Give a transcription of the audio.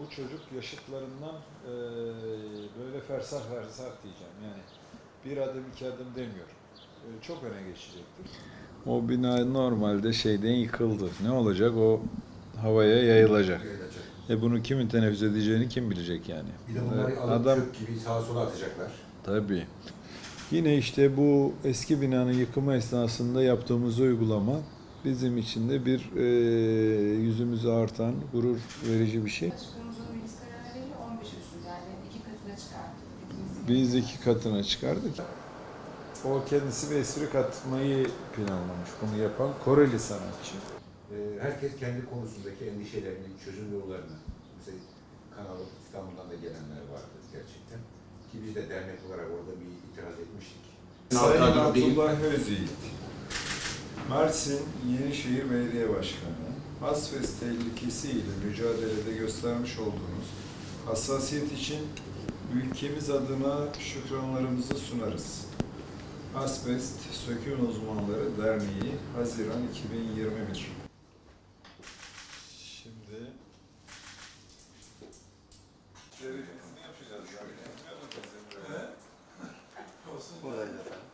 Bu çocuk yaşıtlarından eee, böyle fersah fersah diyeceğim. Yani bir adım iki adım demiyorum. Eee, çok öne geçecektir. O bina normalde şeyden yıkıldı. Ne olacak? O havaya yayılacak. Yayılacak. E bunu kimin teneffüs edeceğini kim bilecek yani? Bir de bunları Ee, alıp Adam çöp gibi sağa sola atacaklar. Tabii. Yine işte bu eski binanın yıkımı esnasında yaptığımız uygulama bizim için de bir eee yüzümüzü artan, gurur verici bir şey. Başkanımızın katına çıkarttık. İkimizi Biz iki katına çıkardık. O kendisi bir espri katmayı planlamış. Bunu yapan Koreli sanatçı. Ee, herkes kendi konusundaki endişelerini, çözüm yollarını, mesela Kanal İstanbul'dan da gelenler vardı gerçekten. Ki biz de dernek olarak orada bir itiraz etmiştik. Sayın. Abdullah Özyiğit, Mersin Yenişehir Belediye Başkanı, asbest tehlikesiyle mücadelede göstermiş olduğunuz hassasiyet için ülkemiz adına şükranlarımızı sunarız. Asbest Söküm Uzmanları Derneği, Haziran 2021. Şimdi ne yapacağız? Buradayız efendim.